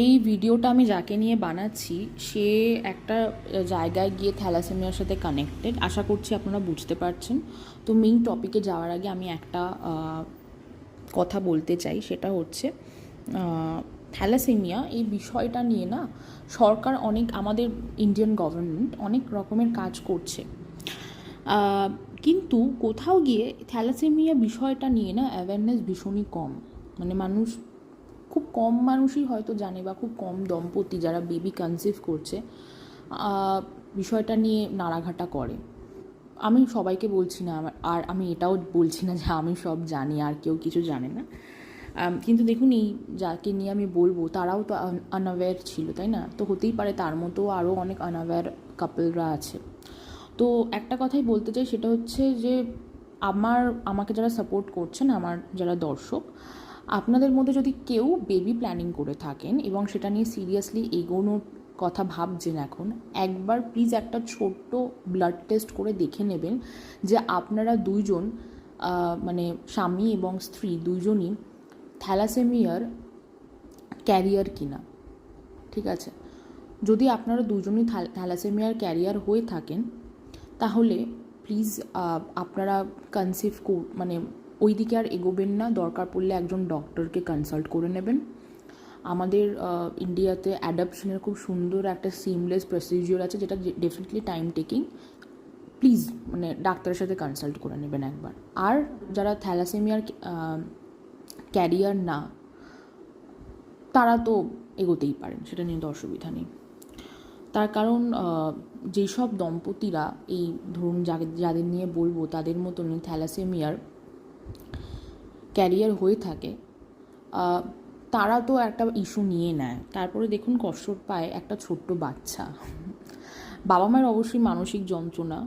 এই ভিডিওটা আমি যাকে নিয়ে বানাচ্ছি, সে একটা জায়গায় গিয়ে থ্যালাসেমিয়ার সাথে কানেক্টেড আশা করছি আপনারা বুঝতে পারছেন। তো মেইন টপিকে যাওয়ার আগে আমি একটা কথা বলতে চাই, সেটা হচ্ছে থ্যালাসেমিয়া এই বিষয়টা নিয়ে না সরকার অনেক, আমাদের ইন্ডিয়ান গভর্নমেন্ট অনেক রকমের কাজ করছে। কিন্তু কোথাও গিয়ে থ্যালাসেমিয়া বিষয়টা নিয়ে না অ্যাওয়ারনেস ভীষণই কম। মানে মানুষ খুব কম মানুষই হয়তো জানে বা খুব কম দম্পতি যারা বেবি কনসিভ করছে বিষয়টা নিয়ে নাড়াঘাটা করে। আমি সবাইকে বলছি না, আমার- আর আমি এটাও বলছি না যে আমি সব জানি, আর কেউ কিছু জানে না। কিন্তু দেখুন এই যাকে নিয়ে আমি বলব, তারাও তো আনঅ্যাওয়্যার ছিল, তাই না? তো হতেই পারে তার মতো আরও অনেক আনঅ্যাওয়্যার কাপলরা আছে। তো একটা কথাই বলতে চাই, সেটা হচ্ছে যে আমার আমাকে যারা সাপোর্ট করছেন আমার যারা দর্শক আপনাদের মধ্যে যদি কেউ বেবি প্ল্যানিং করে থাকেন এবং সেটা নিয়ে সিরিয়াসলি এগোনোর কথা ভাবছেন এখন, একবার প্লিজ একটা ছোট্ট ব্লাড টেস্ট করে দেখে নেবেন যে আপনারা দুইজন মানে স্বামী এবং স্ত্রী দুইজনই থ্যালাসেমিয়ার ক্যারিয়ার কিনা, ঠিক আছে? যদি আপনারা দুজনই থ্যাল- থ্যালাসেমিয়ার ক্যারিয়ার হয়ে থাকেন, তাহলে প্লিজ আপনারা কনসিভ মানে ওই দিকে আর এগোবেন না, দরকার পড়লে একজন ডক্টরকে কনসাল্ট করে নেবেন। আমাদের ইন্ডিয়াতে অ্যাডাপশনের খুব সুন্দর একটা সিমলেস প্রসিজিওর আছে, যেটা ডেফিনেটলি টাইম টেকিং প্লিজ মানে ডাক্তারের সাথে কনসাল্ট করে নেবেন একবার। আর যারা থ্যালাসেমিয়ার ক্যারিয়ার না, তারা তো এগোতেই পারেন, সেটা নিয়ে তো অসুবিধা নেই। তার কারণ যেসব দম্পতিরা এই, ধরুন যাদের নিয়ে বলব, তাদের মতনই থ্যালাসেমিয়ার ক্যারিয়ার হয়ে থাকে তারা তো একটা ইস্যু নিয়ে নেয়। তারপরে দেখুন কষ্ট পায় একটা ছোট্ট বাচ্চা। বাবা মায়ের অবশ্যই মানসিক যন্ত্রণা,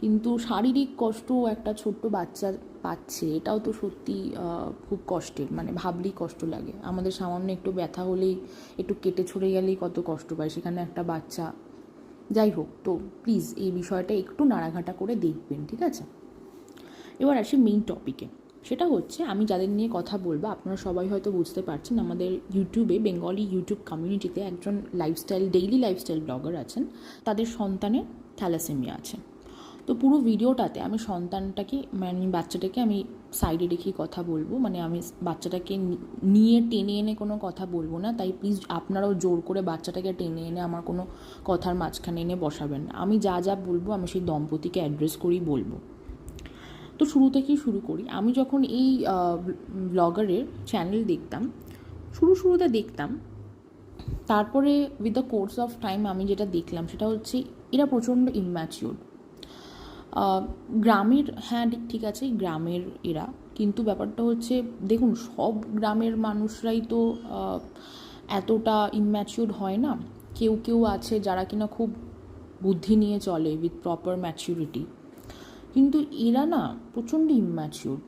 কিন্তু শারীরিক কষ্ট একটা ছোট্ট বাচ্চা পাচ্ছে। এটাও তো সত্যি খুব কষ্টের মানে ভাবলেই কষ্ট লাগে। আমাদের সামান্য একটু ব্যথা হলেই, একটু কেটে ছড়ে গেলেই কত কষ্ট পায় সেখানে একটা বাচ্চা। যাই হোক, তো প্লিজ এই বিষয়টা একটু নাড়াঘাটা করে দেখবেন, ঠিক আছে? এবার আসি মেইন টপিকে সেটা হচ্ছে আমি যাদের নিয়ে কথা বলব, আপনারা সবাই হয়তো বুঝতে পারছেন আমাদের ইউটিউবে বেঙ্গলি ইউটিউব কমিউনিটিতে একজন লাইফস্টাইল ডেইলি লাইফস্টাইল ব্লগার আছেন, তাদের সন্তানের থ্যালাসেমিয়া আছে। তো পুরো ভিডিওটাতে আমি সন্তানটাকে মানে বাচ্চাটাকে আমি সাইডে রেখে কথা বলব মানে আমি বাচ্চাটাকে নিয়ে টেনে এনে কোনো কথা বলব না, তাই প্লিজ আপনারাও জোর করে বাচ্চাটাকে টেনে এনে আমার কোনো কথার মাঝখানে এনে বসাবেন না। আমি যা যা বলব আমি সেই দম্পতিকে অ্যাড্রেস করেই বলব। তো শুরু থেকেই শুরু করি। আমি যখন এই ব্লগারের চ্যানেল দেখতাম, শুরু শুরুতে দেখতাম, তারপরে with the course of time আমি যেটা দেখলাম সেটা হচ্ছে এরা প্রচণ্ড ইম্যাচিওর গ্রামের হ্যাঁ ঠিক- আছে, গ্রামের এরা। কিন্তু ব্যাপারটা হচ্ছে, দেখুন, সব গ্রামের মানুষরাই তো এতটা ইম্যাচিওর হয় না। কেউ কেউ আছে যারা কিনা খুব বুদ্ধি নিয়ে চলে উইথ প্রপার ম্যাচিউরিটি কিন্তু এরা না প্রচণ্ড ইম্যাচিওর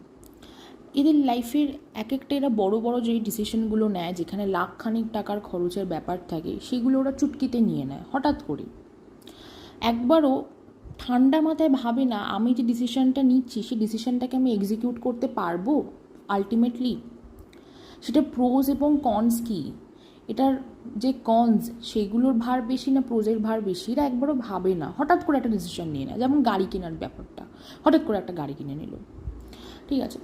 এদের লাইফের এক একটা এরা বড় বড় যেই ডিসিশনগুলো নেয়, যেখানে লাখ খানিক টাকার খরচের ব্যাপার থাকে, সেগুলো ওরা চুটকিতে নিয়ে নেয়, হঠাৎ করে একবারও ঠান্ডা মাথায় ভাবে না, আমি যে ডিসিশনটা নিচ্ছি, সেই ডিসিশনটাকে আমি এক্সিকিউট করতে পারব? আলটিমেটলি সেটা প্রোজ এবং কনস কি? এটার যে কনস সেগুলোর ভার বেশি না প্রোজের ভার বেশি, এরা একবারও ভাবে না। হঠাৎ করে একটা ডিসিশন নিয়ে নেয়, যেমন গাড়ি কেনার ব্যাপারটা। হঠাৎ করে একটা গাড়ি কিনে নিল। ঠিক আছে?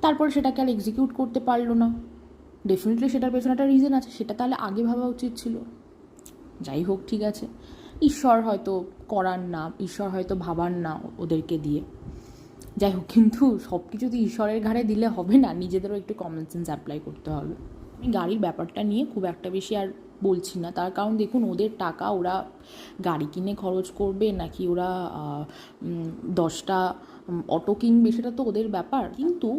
তারপরে সেটাকে আর এক্সিকিউট করতে পারল না। ডেফিনেটলি সেটার পেছনে একটা রিজন আছে, সেটা তাহলে আগে ভাবা উচিত ছিল। যাই হোক, ঠিক আছে। ঈশ্বর হয়তো করার না, ঈশ্বর হয়তো ভাবার না ওদেরকে দিয়ে। যাই হোক, কিন্তু সব কিছু তো ঈশ্বরের ঘাড়ে দিলে হবে না, নিজেদেরও একটু কমন সেন্স অ্যাপ্লাই করতে হবে। আমি গাড়ির ব্যাপারটা নিয়ে খুব একটা বেশি আর বলছি না। তার কারণ দেখুন, ওদের টাকা ওরা গাড়ি কিনে খরচ করবে নাকি ওরা দশটা অটো কিনবে সেটা তো ওদের ব্যাপার। কিন্তু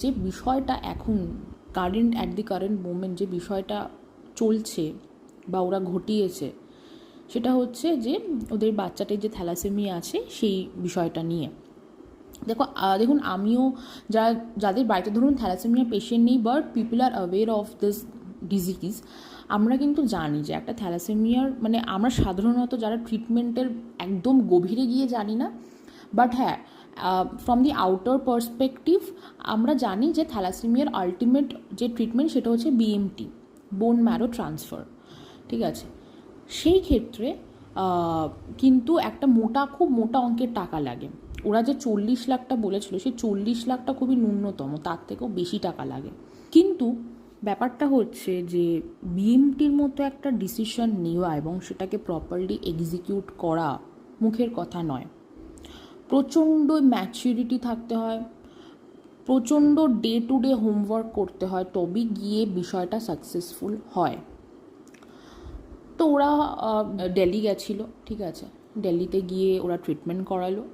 যে বিষয়টা এখন current at the current moment যে বিষয়টা চলছে বা ওরা ঘটিয়েছে, সেটা হচ্ছে যে ওদের বাচ্চাটার যে থ্যালাসেমিয়া আছে সেই বিষয়টা নিয়ে। দেখো দেখুন, আমিও যারা যাদের বাড়িতে ধরুন থ্যালাসেমিয়া পেশেন্ট নেই but people are aware of this disease আমরা কিন্তু জানি যে একটা থ্যালাসেমিয়ার মানে আমরা সাধারণত যারা ট্রিটমেন্টের একদম গভীরে গিয়ে জানি না বাট হ্যাঁ ফ্রম দি আউটার পার্সপেক্টিভ আমরা জানি যে থ্যালাসেমিয়ার আলটিমেট যে ট্রিটমেন্ট সেটা হচ্ছে বিএমটি বোন ম্যারো ট্রান্সফার ঠিক আছে? সেই ক্ষেত্রে কিন্তু একটা মোটা, খুব মোটা অঙ্কের টাকা লাগে। ওরা যে চল্লিশ লাখটা বলেছিল, সেই চল্লিশ লাখটা খুবই ন্যূনতম, তার থেকেও বেশি টাকা লাগে। কিন্তু ব্যাপারটা হচ্ছে যে বিএমটির মতো একটা ডিসিশন নেওয়া এবং সেটাকে প্রপারলি এক্সিকিউট করা মুখের কথা নয়। প্রচণ্ড ম্যাচুরিটি থাকতে হয়, প্রচণ্ড ডে টু ডে হোমওয়ার্ক করতে হয়, তবেই গিয়ে বিষয়টা সাকসেসফুল হয়। তো ওরা দিল্লি গেছিল, ঠিক আছে। দিল্লিতে গিয়ে ওরা ট্রিটমেন্ট করালো।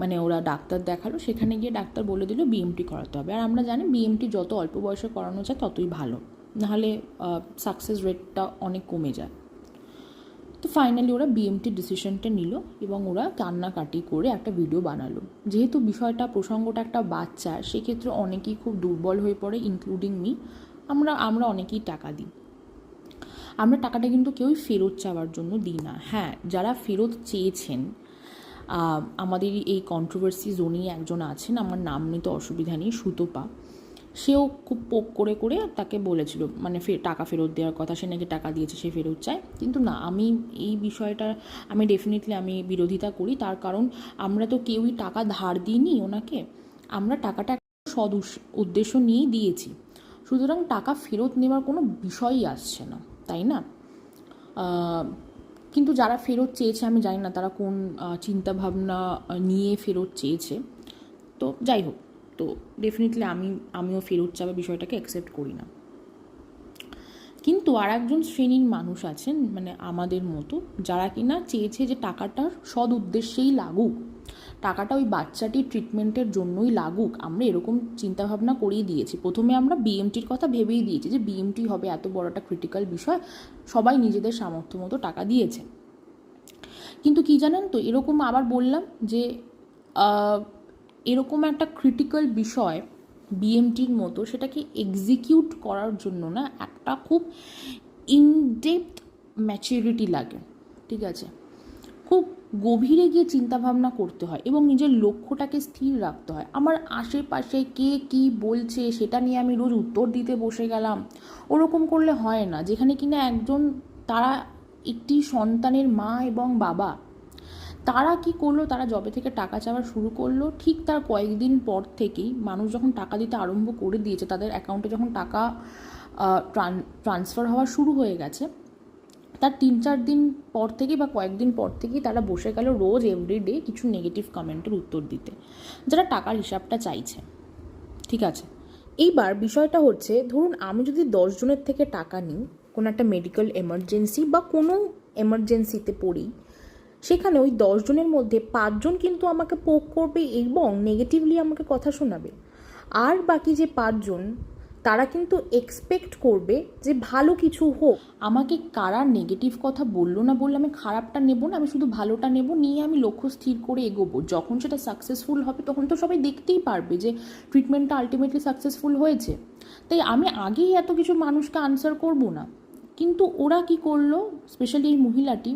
মানে ওরা ডাক্তার দেখাল, সেখানে গিয়ে ডাক্তার বলে দিল বিএমটি করাতে হবে। আর আমরা জানি বিএমটি যত অল্প বয়সে করানো যায় ততই ভালো। নাহলে সাকসেস রেটটা অনেক কমে যায়। তো ফাইনালি ওরা বিএমটি ডিসিশনটা নিল এবং ওরা কান্নাকাটি করে একটা ভিডিও বানালো। যেহেতু বিষয়টা, প্রসঙ্গটা একটা বাচ্চা, সেক্ষেত্রে অনেকেই খুব দুর্বল হয়ে পড়ে ইনক্লুডিং মি আমরা আমরা অনেকেই টাকা দিই। আমরা টাকাটা কিন্তু কেউই ফেরত চাওয়ার জন্য দিই না। হ্যাঁ যারা ফেরত চেয়েছেন আমাদের এই কন্ট্রোভার্সি জোনেই একজন আছেন, আমার নাম নিতে অসুবিধা নেই, সুতপা। সেও খুব পোক করে করে তাকে বলেছিল মানে ফে, টাকা ফেরত দেওয়ার কথা, সে নাকি টাকা দিয়েছে, সে ফেরত চায়। কিন্তু না, আমি এই বিষয়টা, আমি ডেফিনেটলি আমি বিরোধিতা করি, তার কারণ আমরা তো কেউই টাকা ধার দিইনি ওনাকে, আমরা টাকাটা সদ উদ্দেশ্য নিয়েই দিয়েছি। সুতরাং টাকা ফেরত নেওয়ার কোনো বিষয়ই আসছে না, তাই না? কিন্তু যারা ফেরত চেয়েছে, আমি জানি না তারা কোন চিন্তা চিন্তাভাবনা নিয়ে ফেরত চেয়েছে। তো যাই হোক, তো ডেফিনেটলি আমি, আমিও ফেরত চাওয়া বিষয়টাকে অ্যাকসেপ্ট করি না। কিন্তু আর একজন শ্রেণির মানুষ আছেন মানে আমাদের মতো, যারা কিনা চেয়েছে যে টাকাটার সদ উদ্দেশ্যেই লাগুক। টাকাটা ওই বাচ্চাটির ট্রিটমেন্টের জন্যই লাগুক। আমরা এরকম চিন্তাভাবনা করেই দিয়েছি। প্রথমে আমরা বিএমটির কথা ভেবেই দিয়েছি যে বিএমটি হবে এত বড় একটা ক্রিটিক্যাল বিষয়, সবাই নিজেদের সামর্থ্য মতো টাকা দিয়েছে। কিন্তু কি জানেন তো, এরকম আবার বললাম যে এরকম একটা ক্রিটিক্যাল বিষয় বিএমটির মতো সেটাকে এক্সিকিউট করার জন্য না একটা খুব ইনডেপথ ম্যাচুরিটি লাগে। ঠিক আছে? খুব গভীরে গিয়ে চিন্তাভাবনা করতে হয় এবং নিজের লক্ষ্যটাকে স্থির রাখতে হয়। আমার আশেপাশে কে কি বলছে সেটা নিয়ে আমি রোজ উত্তর দিতে বসে গেলাম। ওরকম করলে হয় না। যেখানে কিনা একজন, তারা একটি সন্তানের মা এবং বাবা। তারা কি করল? তারা জবে থেকে টাকা চাওয়া শুরু করল। ঠিক তার কয়েকদিন পর থেকেই মানুষ যখন টাকা দিতে আরম্ভ করে দিয়েছে, তাদের অ্যাকাউন্টে যখন টাকা ট্রান্সফার হওয়া শুরু হয়ে গেছে তার তিন চার দিন পর থেকে বা কয়েকদিন পর থেকেই তারা বসে গেল রোজ এভরিডে কিছু নেগেটিভ কমেন্টের উত্তর দিতে। যারা টাকার হিসাবটা চাইছে। ঠিক আছে? এইবার বিষয়টা হচ্ছে, ধরুন আমি যদি দশ জনের থেকে টাকা নিই, কোনো একটা মেডিকেল এমার্জেন্সি বা কোনো এমার্জেন্সিতে পড়ি, সেখানে ওই দশজনের মধ্যে পাঁচজন কিন্তু আমাকে পোক করবে এবং নেগেটিভলি আমাকে কথা শোনাবে। আর বাকি যে পাঁচজন তারা কিন্তু এক্সপেক্ট করবে যে ভালো কিছু হোক। আমাকে কারা নেগেটিভ কথা বলল না বললে, আমি খারাপটা নেব না, আমি শুধু ভালোটা নেব, নিয়ে আমি লক্ষ্য স্থির করে এগোবো। যখন সেটা সাকসেসফুল হবে, তখন তো সবাই দেখতেই পারবে যে ট্রিটমেন্টটা আলটিমেটলি সাকসেসফুল হয়েছে। তাই আমি আগেই এত কিছু মানুষকে আনসার করব না। কিন্তু ওরা কি করল স্পেশালি এই মহিলাটি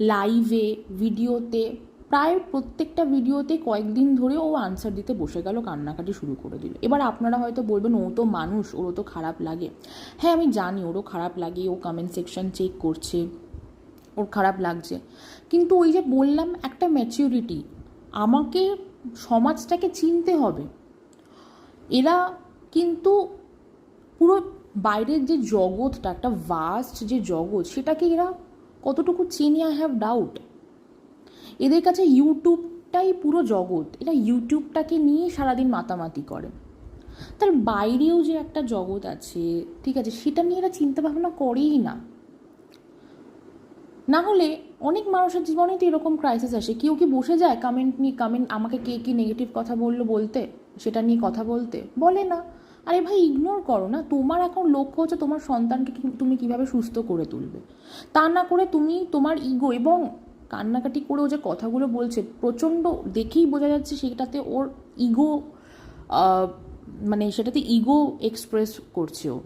লাইভে ভিডিওতে প্রায় প্রত্যেকটা ভিডিওতে কয়েকদিন ধরে ও আনসার দিতে বসে গেল, কান্নাকাটি শুরু করে দিল। এবার আপনারা হয়তো বলবেন, ও তো মানুষ, ওরও তো খারাপ লাগে। হ্যাঁ আমি জানি ওরও খারাপ লাগে, ও কমেন্ট সেকশন চেক করছে, ওর খারাপ লাগছে। কিন্তু ওই যে বললাম, একটা ম্যাচিউরিটি আমাকে সমাজটাকে চিনতে হবে। এরা কিন্তু পুরো বাইরের যে জগৎটা, একটা ভাস্ট যে জগৎ, সেটাকে এরা কতটুকু চেনে আই হ্যাভ ডাউট এদের কাছে ইউটিউবটাই পুরো জগৎ। এরা ইউটিউবটাকে নিয়ে সারাদিন মাতামাতি করে। তার বাইরেও যে একটা জগৎ আছে, ঠিক আছে, সেটা নিয়ে এরা চিন্তাভাবনা করেই না। না হলে অনেক মানুষের জীবনে তো এরকম ক্রাইসিস আসে। কেউ কি বসে যায় কমেন্ট নিয়ে কমেন্ট আমাকে কে কি নেগেটিভ কথা বলল বলতে, সেটা নিয়ে কথা বলতে? বলে না। আরে ভাই ইগনোর করো না। তোমার এখন লক্ষ্য হচ্ছে তোমার সন্তানকে তুমি কীভাবে সুস্থ করে তুলবে? তা না করে তুমি তোমার ইগো এবং কান্নাকাটি করে ও যে কথাগুলো বলছে, প্রচণ্ড দেখেই বোঝা যাচ্ছে সেটাতে ওর ইগো মানে সেটাতে ইগো এক্সপ্রেস করছে ও।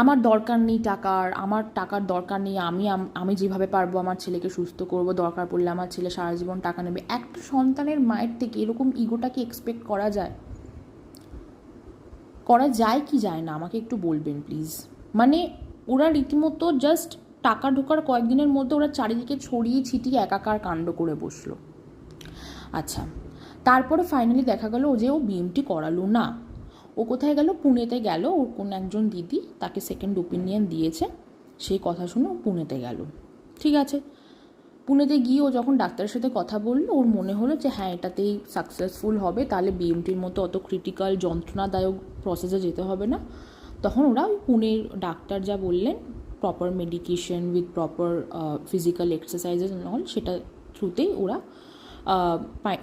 আমার দরকার নেই টাকার, আমার টাকার দরকার নেই, আমি আমি যেভাবে পারব আমার ছেলেকে সুস্থ করব, দরকার পড়লে আমার ছেলে সারা জীবন টাকা নেবে। একটা সন্তানের মায়ের থেকে এরকম ইগোটা কি এক্সপেক্ট করা যায়? করা যায় কি যায় না? আমাকে একটু বলবেন প্লিজ মানে ওরা রীতিমতো জাস্ট টাকা ঢোকার কয়েকদিনের মধ্যে ওরা চারিদিকে ছড়িয়ে ছিটিয়ে একাকার কাণ্ড করে বসল। আচ্ছা তারপরে ফাইনালি দেখা গেল যে ও বিএমটি করালো না। ও কোথায় গেল? পুনেতে গেল। ওর কোন একজন দিদি তাকে সেকেন্ড ওপিনিয়ন দিয়েছে। সেই কথা শুনে ও পুনেতে গেল। ঠিক আছে। পুনেতে গিয়ে ও যখন ডাক্তারের সাথে কথা বলল, ওর মনে হলো যে হ্যাঁ এটাতেই সাকসেসফুল হবে। তাহলে বিএমটির মতো অত ক্রিটিক্যাল যন্ত্রণাদায়ক প্রসেসে যেতে হবে না। তখন ওরা ওই পুনের ডাক্তার যা বললেন proper medication with proper physical exercises all সেটা থ্রুতেই ওরা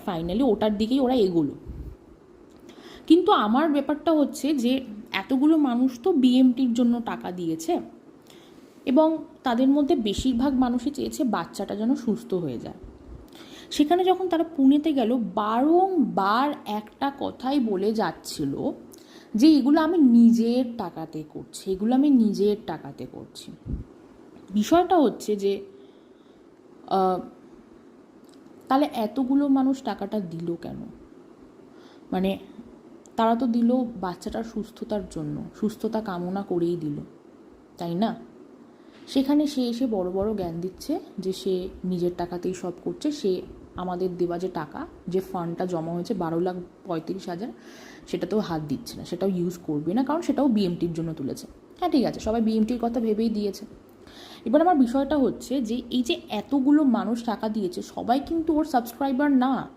ফাইনালি ওটার দিকেই ওরা এগোলো। কিন্তু আমার ব্যাপারটা হচ্ছে যে এতগুলো মানুষ তো বিএমটির জন্য টাকা দিয়েছে এবং তাদের মধ্যে বেশিরভাগ মানুষই চেয়েছে বাচ্চাটা যেন সুস্থ হয়ে যায়। সেখানে যখন তারা পুনেতে গেল, বারংবার একটা কথাই বলে যাচ্ছিল যে এগুলো আমি নিজের টাকাতে করছি, এগুলো আমি নিজের টাকাতে করছি। বিষয়টা হচ্ছে যে তাহলে এতগুলো মানুষ টাকাটা দিল কেন? মানে তারা তো দিল বাচ্চাটার সুস্থতার জন্য, সুস্থতা কামনা করেই দিল, তাই না? সেখানে সে এসে বড় বড় জ্ঞান দিচ্ছে যে সে নিজের টাকাতেই সব করছে, সে আমাদের দেওয়া যে টাকা, যে ফান্ডটা জমা হয়েছে বারো লাখ পঁয়ত্রিশ হাজার, সেটাতেও হাত দিচ্ছে না, সেটাও ইউজ করবে না, কারণ সেটাও বিএমটির জন্য তুলেছে। হ্যাঁ ঠিক আছে, সবাই বিএমটির কথা ভেবেই দিয়েছে। এবার আমার বিষয়টা হচ্ছে যে, এই যে এতগুলো মানুষ টাকা দিয়েছে, সবাই কিন্তু ওর সাবস্ক্রাইবার না।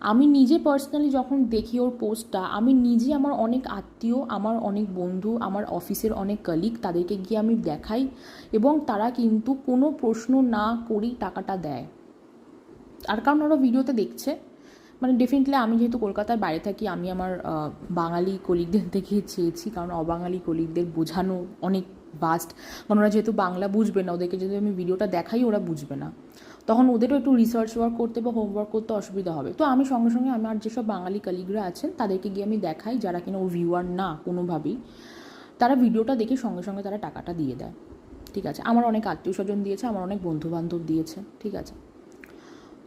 আমি নিজে পার্সোনালি যখন দেখি ওর পোস্টটা আমি নিজে আমার অনেক আত্মীয়, আমার অনেক বন্ধু, আমার অফিসের অনেক কলিগ তাদেরকে গিয়ে আমি দেখাই এবং তারা কিন্তু কোনো প্রশ্ন না করেই টাকাটা দেয়। আর কারণ ওরা ভিডিওতে দেখছে। মানে ডেফিনেটলি আমি যেহেতু কলকাতার বাইরে থাকি, আমি আমার বাঙালি কলিগদের থেকে চেয়েছি। কারণ অবাঙালি কলিগদের বোঝানো অনেক বাস্ট কারণ ওরা যেহেতু বাংলা বুঝবে না, ওদেরকে যদি আমি ভিডিওটা দেখাই, ওরা বুঝবে না। তখন ওদেরও একটু রিসার্চ ওয়ার্ক করতে বা হোমওয়ার্ক করতে অসুবিধা হবে। তো আমি সঙ্গে সঙ্গে আমার যেসব বাঙালি কলিগরা আছেন, তাদেরকে গিয়ে আমি দেখাই, যারা কিনা ওর ভিউয়ার না কোনোভাবেই। তারা ভিডিওটা দেখে সঙ্গে সঙ্গে তারা টাকাটা দিয়ে দেয়। ঠিক আছে? আমার অনেক আত্মীয় স্বজন দিয়েছে, আমার অনেক বন্ধু বান্ধব দিয়েছে। ঠিক আছে?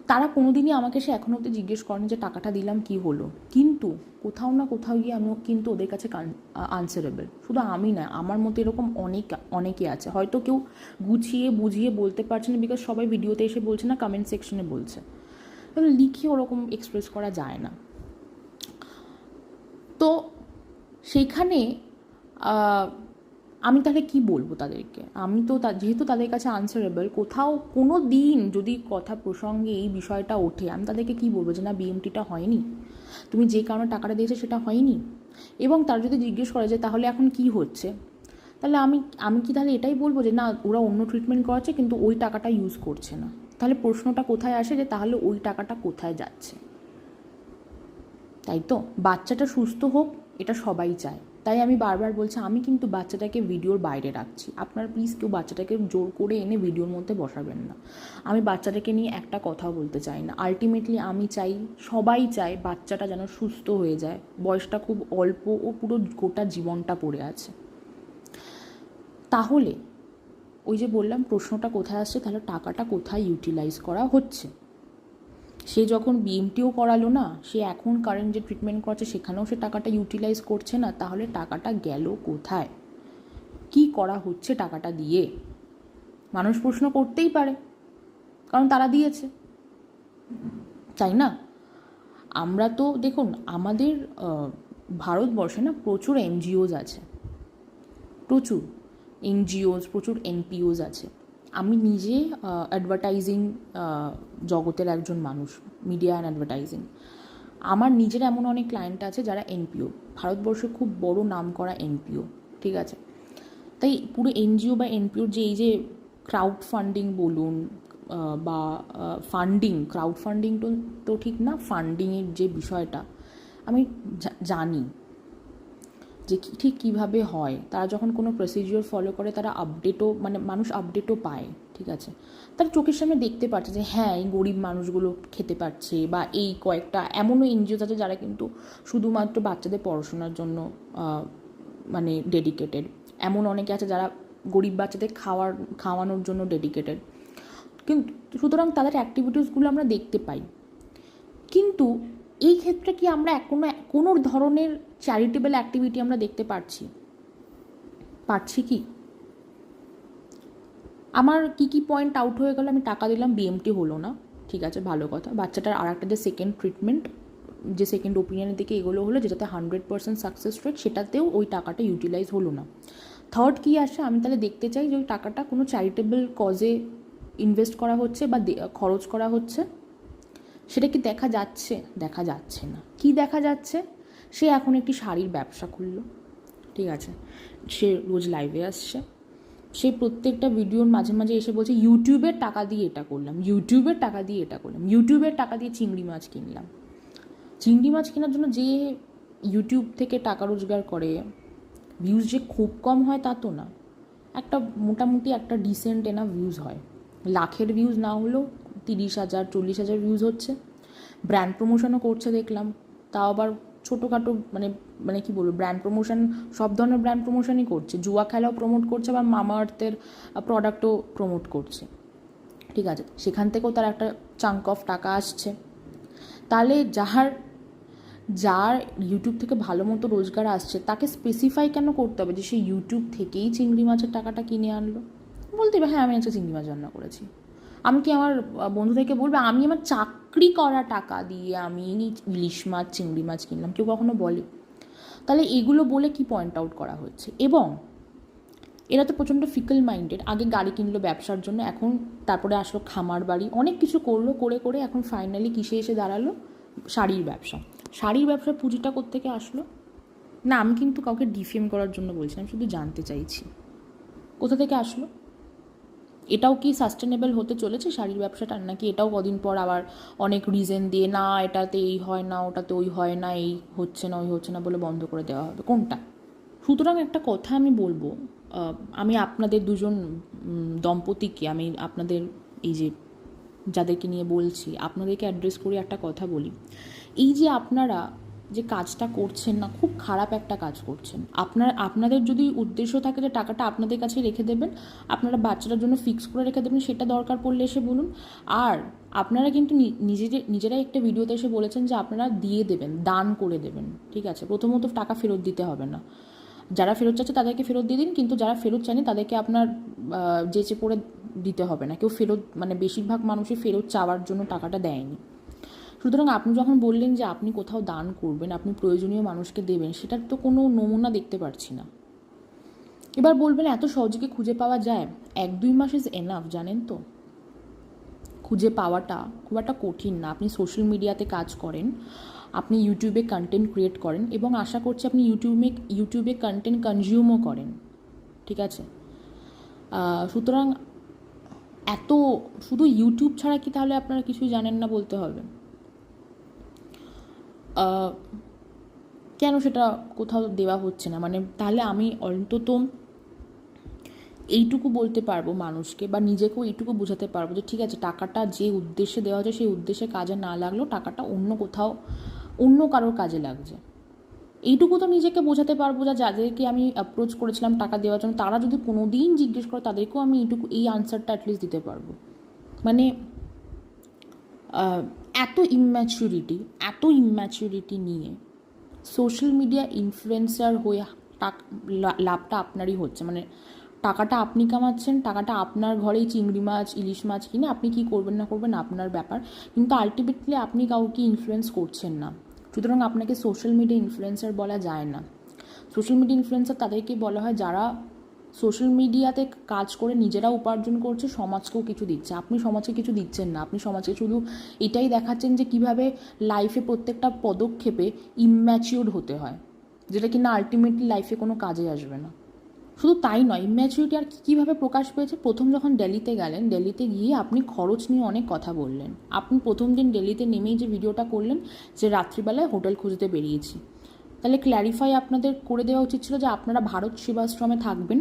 তারা কোনোদিনই আমাকে সে এখনও অব্দি জিজ্ঞেস করেনি যে টাকাটা দিলাম কি হলো। কিন্তু কোথাও না কোথাও গিয়ে আমি কিন্তু ওদের কাছে আনসারেবল শুধু আমি না আমার মতো এরকম অনেক অনেকে আছে। হয়তো কেউ গুছিয়ে বুঝিয়ে বলতে পারছে না বিকজ সবাই ভিডিওতে এসে বলছে না কমেন্ট সেকশনে বলছে। লিখে ওরকম এক্সপ্রেস করা যায় না। তো সেইখানে আহ, আমি তাহলে কি বলব তাদেরকে? আমি তো যেহেতু তাদের কাছে আনসারেবল কোথাও কোনো দিন যদি কথা প্রসঙ্গে এই বিষয়টা ওঠে, আমি তাদেরকে কি বলব যে না বিএমটিটা হয়নি? তুমি যে কারণে টাকাটা দিয়েছ সেটা হয়নি? এবং তার যদি জিজ্ঞেস করে যে তাহলে এখন কি হচ্ছে? তাহলে আমি আমি কি তাহলে এটাই বলব যে না, ওরা অন্য ট্রিটমেন্ট করাচ্ছে কিন্তু ওই টাকাটা ইউজ করছে না। তাহলে প্রশ্নটা কোথায় আসে যে তাহলে ওই টাকাটা কোথায় যাচ্ছে? তাই তো? বাচ্চাটা সুস্থ হোক, এটা সবাই চায়। তাই আমি বারবার বলছি, আমি কিন্তু বাচ্চাটাকে ভিডিওর বাইরে রাখছি। আপনার প্লিজ কেউ বাচ্চাটাকে জোর করে এনে ভিডিওর মধ্যে বসাবেন না। আমি বাচ্চাটাকে নিয়ে একটা কথা বলতে চাই না। আলটিমেটলি আমি চাই, সবাই চায় বাচ্চাটা যেন সুস্থ হয়ে যায়। বয়সটা খুব অল্প ও পুরো গোটা জীবনটা পড়ে আছে। তাহলে ওই যে বললাম, প্রশ্নটা কোথায় আসছে? তাহলে টাকাটা কোথায় ইউটিলাইজ করা হচ্ছে? সে যখন বিএমটিও করালো না, সে এখন কারেন্ট যে ট্রিটমেন্ট করছে সেখানেও সে টাকাটা ইউটিলাইজ করছে না, তাহলে টাকাটা গেল কোথায়? কি করা হচ্ছে টাকাটা দিয়ে? মানুষ প্রশ্ন করতেই পারে, কারণ তারা দিয়েছে। তাই না? আমরা তো, দেখুন, আমাদের ভারতবর্ষে না প্রচুর এনজিওজ আছে। প্রচুর এনজিওজ প্রচুর এনপিওজ আছে। আমি নিজে অ্যাডভার্টাইজিং জগতের একজন মানুষ মিডিয়া অ্যান্ড অ্যাডভার্টাইজিং আমার নিজের এমন অনেক ক্লায়েন্ট আছে যারা এনপিও ভারতবর্ষে খুব বড় নাম করা এনপিও ঠিক আছে? তাই পুরো এনজিও বা এনপিওর যে এই যে ক্রাউড ফান্ডিং বলুন বা ফান্ডিং ক্রাউড ফান্ডিং তো তো ঠিক না ফান্ডিংয়ের যে বিষয়টা, আমি জানি। যে ঠিক কীভাবে হয়, তারা যখন কোনো প্রসিজিওর ফলো করে, তারা আপডেটও মানে মানুষ আপডেটও পায়, ঠিক আছে? তারা চোখের সামনে দেখতে পাচ্ছে যে হ্যাঁ এই গরিব মানুষগুলো খেতে পারছে বা এই কয়েকটা এমনও এনজিও আছে যারা কিন্তু শুধুমাত্র বাচ্চাদের পড়াশোনার জন্য মানে ডেডিকেটেড এমন অনেকে আছে যারা গরিব বাচ্চাদের খাওয়ার, খাওয়ানোর জন্য ডেডিকেটেড কিন্তু সুতরাং তাদের অ্যাক্টিভিটিসগুলো আমরা দেখতে পাই। কিন্তু এই ক্ষেত্রে কি আমরা কোনো কোনো ধরনের চ্যারিটেবল অ্যাক্টিভিটি আমরা দেখতে পারছি। পারছি কি? আমার কি কি পয়েন্ট আউট হয়ে গেল আমি টাকা দিলাম বিএমটি হলো না। ঠিক আছে, ভালো কথা। বাচ্চাটার আর একটা যে সেকেন্ড ট্রিটমেন্ট যে সেকেন্ড ওপিনিয়নের দিকে এগুলো হলো, যেটাতে হান্ড্রেড পার্সেন্ট সাকসেস রেট সেটাতেও ওই টাকাটা ইউটিলাইজ হলো না। থার্ড কী আসে? আমি তাহলে দেখতে চাই যে ওই টাকাটা কোনো চ্যারিটেবল কজে ইনভেস্ট করা হচ্ছে বা খরচ করা হচ্ছে। সেটা কি দেখা যাচ্ছে? দেখা যাচ্ছে না। কি দেখা যাচ্ছে? সে এখন একটি শাড়ির ব্যবসা খুললো। ঠিক আছে? সে রোজ লাইভে আসছে। সে প্রত্যেকটা ভিডিওর মাঝে মাঝে এসে বলছে ইউটিউবের টাকা দিয়ে এটা করলাম। ইউটিউবের টাকা দিয়ে এটা করলাম। ইউটিউবের টাকা দিয়ে চিংড়ি মাছ কিনলাম। চিংড়ি মাছ কেনার জন্য যে ইউটিউব থেকে টাকা রোজগার করে ভিউজ যে খুব কম হয় তা তো না। একটা মোটামুটি একটা ডিসেন্ট এনা ভিউজ হয়। লাখের ভিউজ না হলেও তিরিশ হাজার, চল্লিশ হাজার ভিউজ হচ্ছে। ব্র্যান্ড প্রমোশনও করছে দেখলাম। তাও আবার ছোটোখাটো মানে মানে কি বলব ব্র্যান্ড প্রমোশন সব ধরনের ব্র্যান্ড প্রমোশনই করছে। জুয়া খেলাও প্রমোট করছে, আবার মামা আর্থের প্রোডাক্টও প্রমোট করছে। ঠিক আছে? সেখান থেকেও তার একটা চাঙ্ক অফ টাকা আসছে। তাহলে যাহার, যার ইউটিউব থেকে ভালো মতো রোজগার আসছে, তাকে স্পেসিফাই কেন করতে হবে যে সে ইউটিউব থেকেই চিংড়ি মাছের টাকাটা কিনে আনলো? বলতে হ্যাঁ আমি আজকে চিংড়ি মাছ রান্না করেছি। আমি কি আমার বন্ধুদেরকে বলবে, আমি আমার চাকরি করা টাকা দিয়ে আমি ইলিশ মাছ, চিংড়ি মাছ কিনলাম, কেউ কখনো বলে। তাহলে এগুলো বলে কি পয়েন্ট আউট করা হচ্ছে এবং এরা তো প্রচণ্ড ফিকল মাইন্ডেড আগে গাড়ি কিনলো ব্যবসার জন্য, এখন তারপরে আসলো খামার বাড়ি, অনেক কিছু করল, করে করে, এখন ফাইনালি কিসে এসে দাঁড়াল? শাড়ির ব্যবসা। শাড়ির ব্যবসার পুঁজিটা কোত্থেকে আসলো? না, আমি কিন্তু কাউকে ডিফেম করার জন্য বলছিলাম শুধু জানতে চাইছি। কোথা থেকে আসলো? এটাও কি সাস্টেনেবল হতে চলেছে? শাড়ির ব্যবসাটা নাকি এটাও কদিন পর আবার অনেক রিজন দিয়ে, না, এটাতে এই হয় না, ওটাতে ওই হয় না, এই হচ্ছে না, ওই হচ্ছে না বলে বন্ধ করে দেওয়া হবে। কোনটা? সুতরাং একটা কথা আমি বলব আমি আপনাদের দুজন দম্পতিকে, আমি আপনাদের এই যে যাদেরকে নিয়ে বলছি, আপনাদেরকে অ্যাড্রেস করে একটা কথা বলি। এই যে আপনারা যে কাজটা করছেন না, খুব খারাপ একটা কাজ করছেন। আপনার, আপনাদের যদি উদ্দেশ্য থাকে যে টাকাটা আপনাদের কাছে রেখে দেবেন, আপনারা বাচ্চাটার জন্য ফিক্স করে রেখে দেবেন, সেটা দরকার পড়লে এসে বলুন। আর আপনারা কিন্তু নিজেদের, নিজেরাই একটা ভিডিওতে এসে বলেছেন যে আপনারা দিয়ে দেবেন, দান করে দেবেন, ঠিক আছে? প্রথমত টাকা ফেরত দিতে হবে না। যারা ফেরত চাচ্ছে তাদেরকে ফেরত দিয়ে দিন, কিন্তু যারা ফেরত চায়নি তাদেরকে আপনার যেচে পড়ে দিতে হবে না। কেউ ফেরত মানে বেশিরভাগ মানুষই ফেরত চাওয়ার জন্য টাকাটা দেয়নি। সুতরাং আপনি যখন বললেন যে আপনি কোথাও দান করবেন, আপনি প্রয়োজনীয় মানুষকে দেবেন, সেটার তো কোনো নমুনা দেখতে পারছি না। এবার বলবেন এত সহজে খুঁজে পাওয়া যায়? এক দুই মাস ইজ এনাফ জানেন তো? খুঁজে পাওয়াটা খুব একটা কঠিন না। আপনি সোশ্যাল মিডিয়াতে কাজ করেন, আপনি ইউটিউবে কন্টেন্ট ক্রিয়েট করেন এবং আশা করছি আপনি ইউটিউবে ইউটিউবে কন্টেন্ট কনজিউমও করেন। ঠিক আছে? সুতরাং এত, শুধু ইউটিউব ছাড়া কি তাহলে আপনারা কিছুই জানেন না বলতে হবে? কেন সেটা কোথাও দেওয়া হচ্ছে না? মানে তাহলে আমি অন্তত এইটুকু বলতে পারব মানুষকে বা নিজেকেও এইটুকু বোঝাতে পারব যে ঠিক আছে, টাকাটা যে উদ্দেশ্যে দেওয়া হচ্ছে সেই উদ্দেশ্যে কাজে না লাগলেও টাকাটা অন্য কোথাও, অন্য কারোর কাজে লাগছে। এইটুকু তো নিজেকে বোঝাতে পারব যা যাদেরকে আমি অ্যাপ্রোচ করেছিলাম টাকা দেওয়ার জন্য, তারা যদি কোনো দিন জিজ্ঞেস করে, তাদেরকেও আমি এইটুকু, এই আনসারটা অ্যাটলিস্ট দিতে পারব। মানে এত ইম্যাচুরিটি এত ইম্যাচুরিটি নিয়ে সোশ্যাল মিডিয়া ইনফ্লুয়েন্সার হয়ে লাভটা আপনারই হচ্ছে। মানে টাকাটা আপনি কামাচ্ছেন, টাকাটা আপনার ঘরেই চিংড়ি মাছ, ইলিশ মাছ কিনে আপনি কি করবেন না করবেন আপনার ব্যাপার। কিন্তু আলটিমেটলি আপনি কাউকে ইনফ্লুয়েন্স করছেন না। সুতরাং আপনাকে সোশ্যাল মিডিয়া ইনফ্লুয়েন্সার বলা যায় না। সোশ্যাল মিডিয়া ইনফ্লুয়েন্সার তাদেরকে বলা হয় যারা সোশ্যাল মিডিয়াতে কাজ করে নিজেরা উপার্জন করছে, সমাজকেও কিছু দিচ্ছে। আপনি সমাজকে কিছু দিচ্ছেন না। আপনি সমাজকে শুধু এটাই দেখাচ্ছেন যে কীভাবে লাইফে প্রত্যেকটা পদক্ষেপে ইম্যাচিওর হতে হয়, যেটা কিনা আলটিমেটলি লাইফে কোনো কাজে আসবে না। শুধু তাই নয় ইম্যাচুরিটি আর কীভাবে প্রকাশ পেয়েছে? প্রথম যখন দিল্লিতে গেলেন দিল্লিতে গিয়ে আপনি খরচ নিয়ে অনেক কথা বললেন। আপনি প্রথম দিন দিল্লিতে নেমেই যে ভিডিওটা করলেন, যে রাত্রিবেলায় হোটেল খুঁজতে বেরিয়েছি। তাহলে ক্ল্যারিফাই আপনাদের করে দেওয়া উচিত ছিল যে আপনারা ভারত সেবাশ্রমে থাকবেন।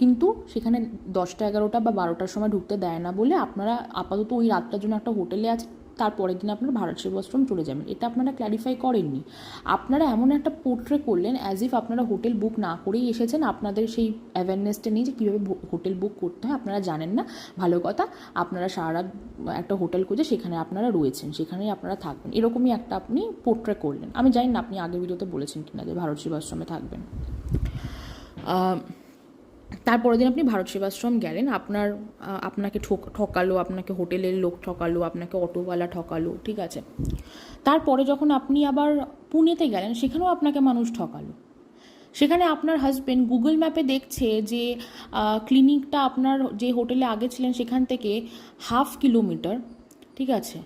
কিন্তু সেখানে দশটা এগারোটা বা বারোটার সময় ঢুকতে দেয় না বলে আপনারা আপাতত ওই রাতটার জন্য একটা হোটেলে আছে তারপরের দিন আপনারা ভারত সেবাশ্রম চলে যাবেন। এটা আপনারা ক্ল্যারিফাই করেননি। আপনারা এমন একটা পোর্ট্রে করলেন অ্যাজ ইফ আপনারা হোটেল বুক না করেই এসেছেন। আপনাদের সেই অ্যাওয়ারনেসটা নেই যে কীভাবে হোটেল বুক করতে হয় আপনারা জানেন না। ভালো কথা, আপনারা সারা একটা হোটেল খুঁজে সেখানে আপনারা রয়েছেন, সেখানেই আপনারা থাকবেন। এরকমই একটা আপনি পোর্ট্রে করলেন। আমি জানি না আপনি আগের ভিডিওতে বলেছেন কিনা যে ভারত সেবাশ্রমে থাকবেন। তারপরের দিন আপনি ভারত সেবাশ্রম গেলেন, আপনার আপনাকে ঠক, ঠকালো, আপনাকে হোটেলের লোক ঠকালো, আপনাকে অটোওয়ালা ঠকালো, ঠিক আছে? তারপরে যখন আপনি আবার পুনেতে গেলেন, সেখানেও আপনাকে মানুষ ঠকালো। সেখানে আপনার হাজবেন্ড গুগল ম্যাপে দেখছে যে ক্লিনিকটা আপনার যে হোটেলে আগে ছিলেন সেখান থেকে হাফ কিলোমিটার ঠিক আছে?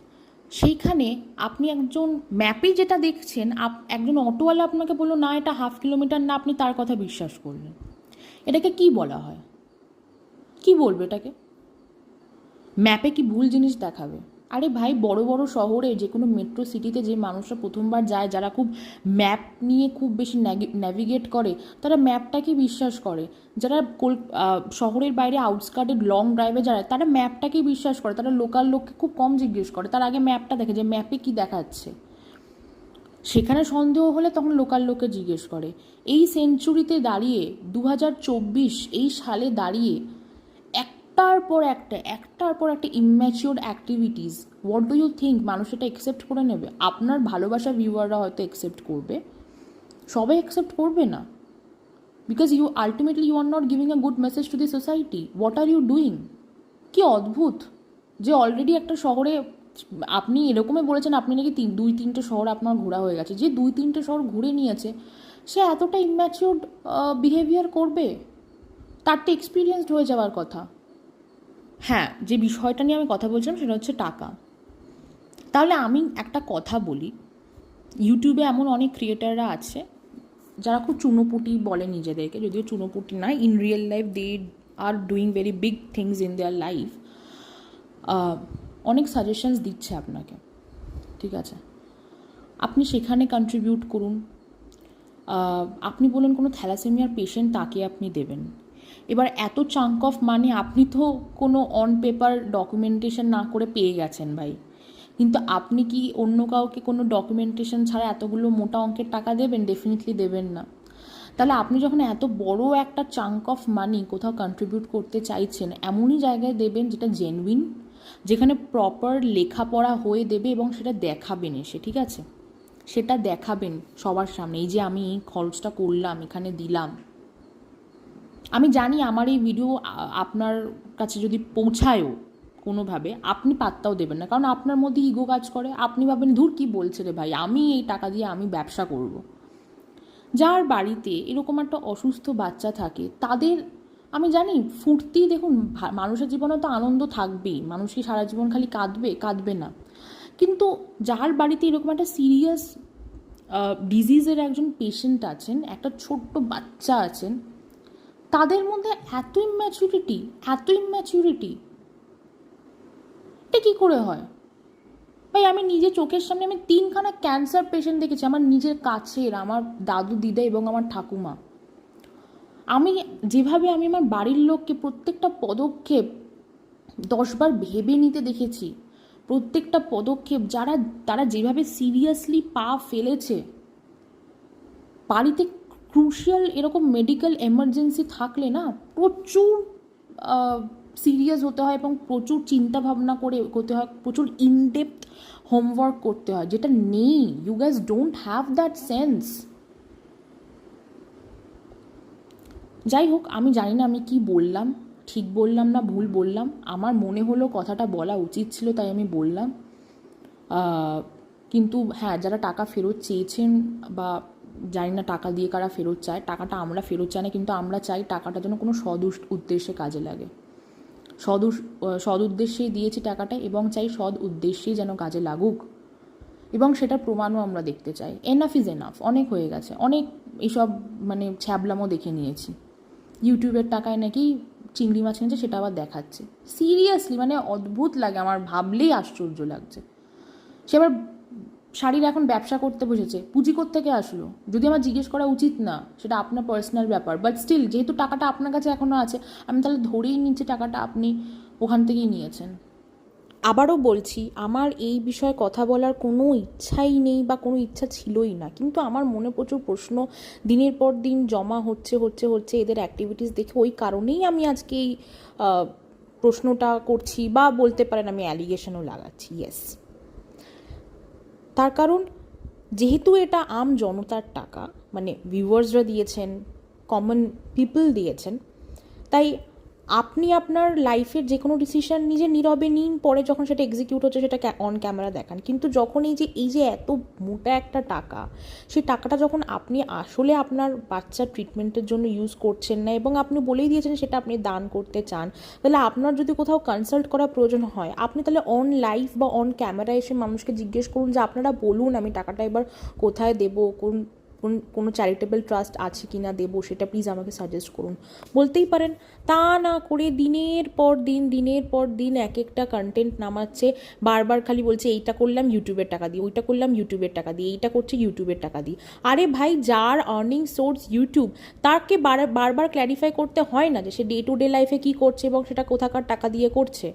সেইখানে আপনি একজন ম্যাপে যেটা দেখছেন, আপ, একজন অটোওয়ালা আপনাকে বলল, না, এটা হাফ কিলোমিটার না। আপনি তার কথা বিশ্বাস করলেন। এটাকে কি বলা হয়? কি বলবে এটাকে? ম্যাপে কি ভুল জিনিস দেখাবে? আরে ভাই, বড় বড় শহরে যে কোনো মেট্রো সিটিতে যে মানুষরা প্রথমবার যায়, যারা খুব ম্যাপ নিয়ে খুব বেশি ন্যাভিগেট করে, তারা ম্যাপটাকে বিশ্বাস করে। যারা কোল শহরের বাইরে আউটস্কার্টে লং ড্রাইভে যায়, তারা ম্যাপটাকেই বিশ্বাস করে। তারা লোকাল লোককে খুব কম জিজ্ঞেস করে। তার আগে ম্যাপটা দেখে যে ম্যাপে কি দেখাচ্ছে। সেখানে সন্দেহ হলে তখন লোকাল লোককে জিজ্ঞেস করে, এই সেঞ্চুরিতে দাঁড়িয়ে দু হাজার চব্বিশ এই সালে দাঁড়িয়ে একটার পর একটা, একটার পর একটা immature activities what do you think মানুষ এটা অ্যাকসেপ্ট করে নেবে। আপনার ভালোবাসার ভিউয়াররা হয়তো অ্যাকসেপ্ট করবে। সবাই অ্যাকসেপ্ট করবে না। Because you ultimately you are not giving a good message to the society what are you doing কি অদ্ভুত যে অলরেডি একটা শহরে আপনি এরকমই বলেছেন, আপনি নাকি তিন, দুই, তিনটে শহর আপনার ঘোরা হয়ে গেছে। যে দুই, তিনটে শহর ঘুরে নিয়েছে, সে এতটা ইম্যাচিওর্ড বিহেভিয়ার করবে? তার তো এক্সপিরিয়েন্সড হয়ে যাওয়ার কথা। হ্যাঁ যে বিষয়টা নিয়ে আমি কথা বলছিলাম সেটা হচ্ছে টাকা। তাহলে আমি একটা কথা বলি ইউটিউবে এমন অনেক ক্রিয়েটাররা আছে, যারা খুব চুনোপুটি বলে নিজেদেরকে, যদিও চুনোপুটি নয় in real life they are doing very big things in their life অনেক সাজেশনস দিচ্ছে আপনাকে, ঠিক আছে? আপনি সেখানে কন্ট্রিবিউট করুন। আপনি বলুন কোনো থ্যালাসেমিয়ার পেশেন্ট তাকে আপনি দেবেন। এবার এত চাঙ্ক অফ মানে আপনি তো কোনো অন পেপার ডকুমেন্টেশন না করে পেয়ে গেছেন ভাই। কিন্তু আপনি কি অন্য কাউকে কোনো ডকুমেন্টেশন ছাড়া এতগুলো মোটা অঙ্কের টাকা দেবেন? ডেফিনেটলি দেবেন না। তাহলে আপনি যখন এত বড় একটা চাঙ্ক অফ মানি কোথাও কন্ট্রিবিউট করতে চাইছেন, এমনই জায়গায় দেবেন যেটা জেনুইন যেখানে প্রপার লেখাপড়া হয়ে দেবে এবং সেটা দেখাবেন এসে ঠিক আছে? সেটা দেখাবেন সবার সামনে। এই যে আমি এই খরচটা করলাম, এখানে দিলাম। আমি জানি আমার এই ভিডিও আপনার কাছে যদি পৌঁছায়ও কোনোভাবে, আপনি পাত্তাও দেবেন না। কারণ আপনার মধ্যে ইগো কাজ করে। আপনি ভাবেন, ধুর, কি বলছে রে ভাই? আমি এই টাকা দিয়ে আমি ব্যবসা করব। যার বাড়িতে এরকম একটা অসুস্থ বাচ্চা থাকে, তাদের আমি জানি, ফুর্তি দেখুন মানুষের জীবনে তো আনন্দ থাকবেই। মানুষ কি সারা জীবন খালি কাঁদবে কাঁদবে না। কিন্তু যার বাড়িতে এরকম একটা সিরিয়াস ডিজিজের একজন পেশেন্ট আছেন, একটা ছোট্ট বাচ্চা আছেন, তাদের মধ্যে এত ইম্যাচুরিটি এত ইম্যাচুরিটি এটা কী করে হয়? ভাই, আমি নিজে চোখের সামনে, আমি তিনখানা ক্যান্সার পেশেন্ট দেখেছি, আমার নিজের কাছের, আমার দাদু, দিদা এবং আমার ঠাকুমা। আমি যেভাবে আমি আমার বাড়ির লোককে প্রত্যেকটা পদক্ষেপ দশবার ভেবে নিতে দেখেছি, প্রত্যেকটা পদক্ষেপ যারা, তারা যেভাবে সিরিয়াসলি পা ফেলেছে, বাড়িতে ক্রুশিয়াল এরকম মেডিকেল এমার্জেন্সি থাকলে না প্রচুর সিরিয়াস হতে হয় এবং প্রচুর চিন্তা ভাবনা করে করতে হয়, প্রচুর ইনডেপথ হোমওয়ার্ক করতে হয়, যেটা নেই you guys don't have that sense যাই হোক, আমি জানি না আমি কি বললাম, ঠিক বললাম না ভুল বললাম, আমার মনে হলো কথাটা বলা উচিত ছিল, তাই আমি বললাম। কিন্তু হ্যাঁ যারা টাকা ফেরত চেয়েছেন বা জানি না টাকা দিয়ে কারা ফেরত চায়, টাকাটা আমরা ফেরত চাই না, কিন্তু আমরা চাই টাকাটা যেন কোনো সদ উদ্দেশ্যে কাজে লাগে। সদ সদ উদ্দেশ্যেই দিয়েছি টাকাটা এবং চাই সদ উদ্দেশ্যেই যেন কাজে লাগুক। এবং সেটার প্রমাণও আমরা দেখতে চাই। এনাফ ইজ এনাফ অনেক হয়ে গেছে। অনেক এসব মানে ছ্যাবলামও দেখে নিয়েছি। ইউটিউবের টাকায় নাকি চিংড়ি মাছ এনেছে সেটা আবার দেখাচ্ছে। সিরিয়াসলি মানে অদ্ভুত লাগে, আমার ভাবলেই আশ্চর্য লাগছে। সে আবার শাড়ির এখন ব্যবসা করতে বসেছে, পুঁজি থেকে আসলো? যদি আমার জিজ্ঞেস করা উচিত না, সেটা আপনার পার্সোনাল ব্যাপার। বাট স্টিল যেহেতু টাকাটা আপনার কাছে এখনও আছে, আমি তাহলে ধরেই নিচ্ছি টাকাটা আপনি ওখান থেকেই নিয়েছেন। আবারও বলছি, আমার এই বিষয়ে কথা বলার কোনো ইচ্ছাই নেই বা কোনো ইচ্ছা ছিলই না। কিন্তু আমার মনে প্রচুর প্রশ্ন, দিনের পর দিন জমা হচ্ছে হচ্ছে হচ্ছে এদের অ্যাক্টিভিটিস দেখে ওই কারণেই আমি আজকে এই প্রশ্নটা করছি বা বলতে পারেন আমি অ্যালিগেশনও লাগাচ্ছি ইয়েস তার কারণ, যেহেতু এটা আম জনতার টাকা মানে ভিউয়ার্সরা দিয়েছেন কমন পিপল দিয়েছেন, তাই আপনি আপনার লাইফের যে কোনো ডিসিশন নিজে নীরবে নিন, পরে যখন সেটা এক্সিকিউট হচ্ছে সেটা অন ক্যামেরা দেখান। কিন্তু যখন এই যে এই যে এত মোটা একটা টাকা, সেই টাকাটা যখন আপনি আসলে আপনার বাচ্চার ট্রিটমেন্টের জন্য ইউজ করছেন না এবং আপনি বলেই দিয়েছেন সেটা আপনি দান করতে চান, তাহলে আপনার যদি কোথাও কনসাল্ট করা প্রয়োজন হয়, আপনি তাহলে অন লাইভ বা অন ক্যামেরা এসে মানুষকে জিজ্ঞেস করুন যে, আপনারা বলুন আমি টাকাটা এবার কোথায় দেবো? কোন কোন, কোনো চ্যারিটেবল ট্রাস্ট আছে কি না দেবো সেটা প্লিজ আমাকে সাজেস্ট করুন। বলতেই পারেন, তা না করে দিনের পর দিন, দিনের পর দিন এক একটা কন্টেন্ট নামাচ্ছে, বারবার খালি বলছে, এইটা করলাম ইউটিউবের টাকা দিই ওইটা করলাম ইউটিউবের টাকা দিই এইটা করছে ইউটিউবের টাকা দিই আরে ভাই, যার আর্নিং সোর্স ইউটিউব তাকে বার, বারবার ক্ল্যারিফাই করতে হয় না যে সে ডে টু ডে লাইফে কী করছে এবং সেটা কোথাকার টাকা দিয়ে করছে।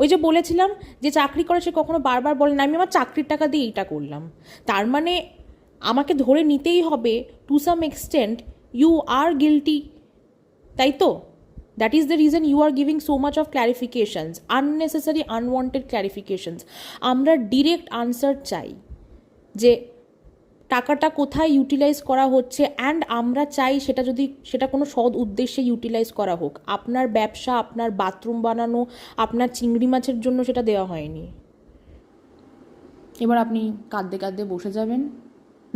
ওই যে বলেছিলাম যে চাকরি করে সে কখনো বারবার বলে না, আমি আমার চাকরির টাকা দিয়ে এইটা করলাম। তার মানে আমাকে ধরে নিতেই হবে to some extent you are guilty তাই তো? That is the reason you are giving so much of clarifications unnecessary unwanted clarifications আমরা ডিরেক্ট আনসার চাই যে টাকাটা কোথায় ইউটিলাইজ করা হচ্ছে অ্যান্ড আমরা চাই সেটা যদি, সেটা কোনো সৎ উদ্দেশ্যে ইউটিলাইজ করা হোক। আপনার ব্যবসা, আপনার বাথরুম বানানো, আপনার চিংড়ি মাছের জন্য সেটা দেওয়া হয়নি। এবার আপনি কাঁদতে কাঁদতে বসে যাবেন।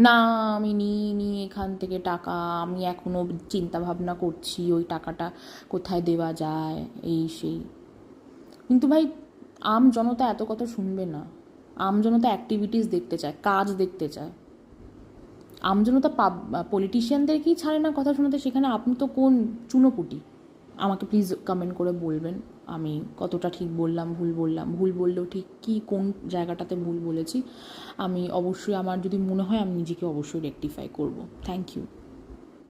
না, আমি নিই নি এখান থেকে টাকা, আমি এখনও চিন্তা ভাবনা করছি ওই টাকাটা কোথায় দেওয়া যায়, এই সেই। কিন্তু ভাই, আম জনতা এত কথা শুনবে না। আম জনতা অ্যাক্টিভিটিস দেখতে চায়, কাজ দেখতে চায়। আমজনতা পাব পলিটিশিয়ানদেরকেই ছাড়ে না কথা শোনাতে? সেখানে আপনি তো কোন চুনোপুটি? আমাকে প্লিজ কমেন্ট করে বলবেন। আমি কতটা ঠিক বললাম, ভুল বললাম। ভুল বললেও ঠিক কি, কোন জায়গাটাতে ভুল বলেছি, আমি অবশ্যই, আমার যদি মনে হয়, আমি নিজেকে অবশ্যই রেকটিফাই করব। Thank you